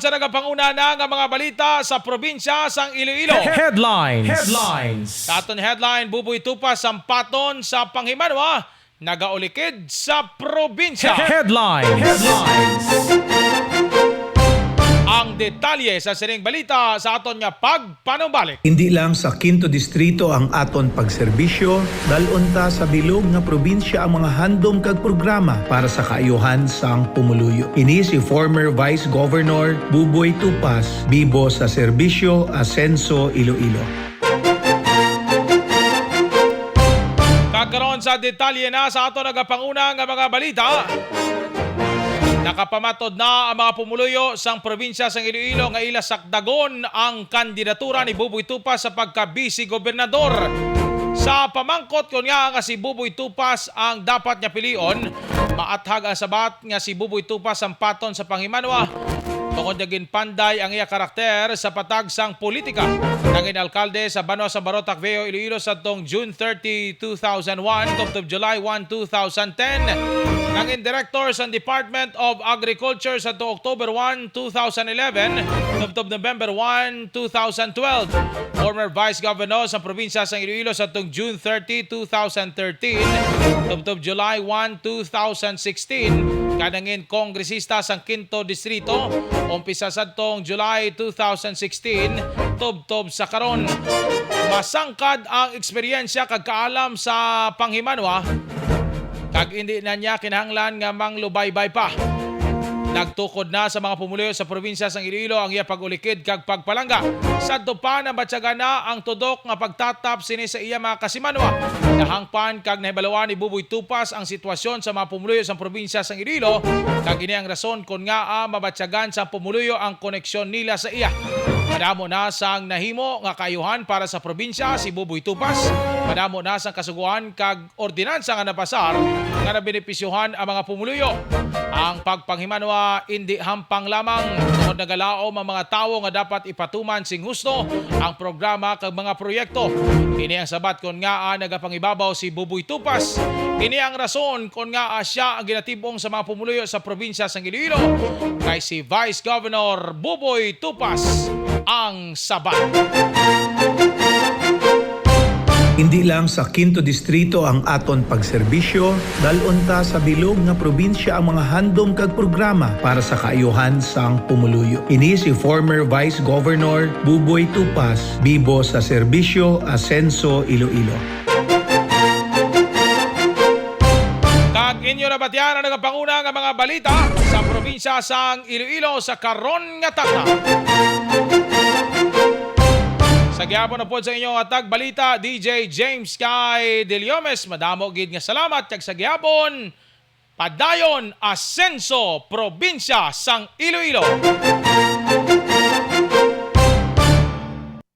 sa nagapanguna na nga mga balita sa probinsya sang Iloilo. Headlines. Headlines. Sa aton headline, bubuy tupas ang paton sa Panghimanwa, nagaulikid sa probinsya. Headlines. Headlines. Detalye sa sining balita sa aton nga pagpanumbalik. Hindi lang sa Quinto Distrito ang aton pagserbisyo, dalunta sa bilog nga probinsya ang mga handom kag programa para sa kaayuhan sang pumuluyo. Ini si former Vice Governor Buboy Tupas, bibo sa serbisyo Asenso Iloilo. Kagkaroon sa detalye na sa aton nagapanguna nga mga balita. Nakapamatod na ang mga pumuluyo sang probinsya sang Iloilo nga ila sakdagon ang kandidatura ni Buboy Tupas sa pagka-vice gobernador. Sa pamangkot kon nga nga si Buboy Tupas ang dapat niya pilion, maathag ang sabat nga si Buboy Tupas ang paton sa Panghimanwa tungod naging panday ang iya karakter sa patag sang politika. Nangin alkalde sa Banwa sa Barotac Veo, Iloilo sa tong June 30, 2001 tungtong July 1, 2010. Nangin director sa Department of Agriculture sa tong October 1, 2011 tungtong November 1, 2012. Former Vice Governor sa probinsya sa Iloilo sa tong June 30, 2013 tungtong July 1, 2016 kanangin kongresista sa Quinto Distrito umpisa sa tong July 2016 tubtob sa karon. Masangkad ang eksperyensya kag kaalam sa panghimanwa kag hindi na niya kinahanglan nga manglubaybay pa Nagtukod na sa mga pumuluyo sa probinsya sang Iloilo ang iya pagulikid kag pagpalangga. Sa pa na batyaga na ang tudok nga pagtatap sini sa iya mga kasimanwa. Nahangpan kag nahibalawan ni Buboy Tupas ang sitwasyon sa mga pumuluyo sa probinsya sang Iloilo kag ini ang rason kon nga ah, mabatyagan sa pumuluyo ang koneksyon nila sa iya. Madamo na sang nahimo nga kayuhan para sa probinsya si Buboy Tupas. Madamo na sang kasuguan kag ordinansa nga napasar nga nabenepisyuhan ang mga pumuluyo. Ang pagpanghimanwa hindi hampang lamang tungod nagalaom ang mga tawo nga dapat ipatuman sing husto ang programa kag mga proyekto. Kini ang sabat kon nga nagapangibabaw si Buboy Tupas. Kini ang rason kon nga siya ang ginatibong sa mga pumuluyo sa probinsya sang Iloilo kay si Vice Governor Buboy Tupas ang sabat. Hindi lang sa Quinto Distrito ang aton pagserbisyo, dalunta sa bilog nga probinsya ang mga handom kag programa para sa kaayuhan sang pumuluyo. Ini si former Vice Governor Buboy Tupas, bibo sa serbisyo Asenso Iloilo. Kag inyo na batyan ang nagapanguna nga mga balita sa probinsya sang Iloilo sa karon nga tata. Sa gyapon na po sa inyong atag balita, DJ James Sky De Leomes, madamo gid nga salamat kag sa gyapon. Padayon Asenso, probinsya sang Iloilo.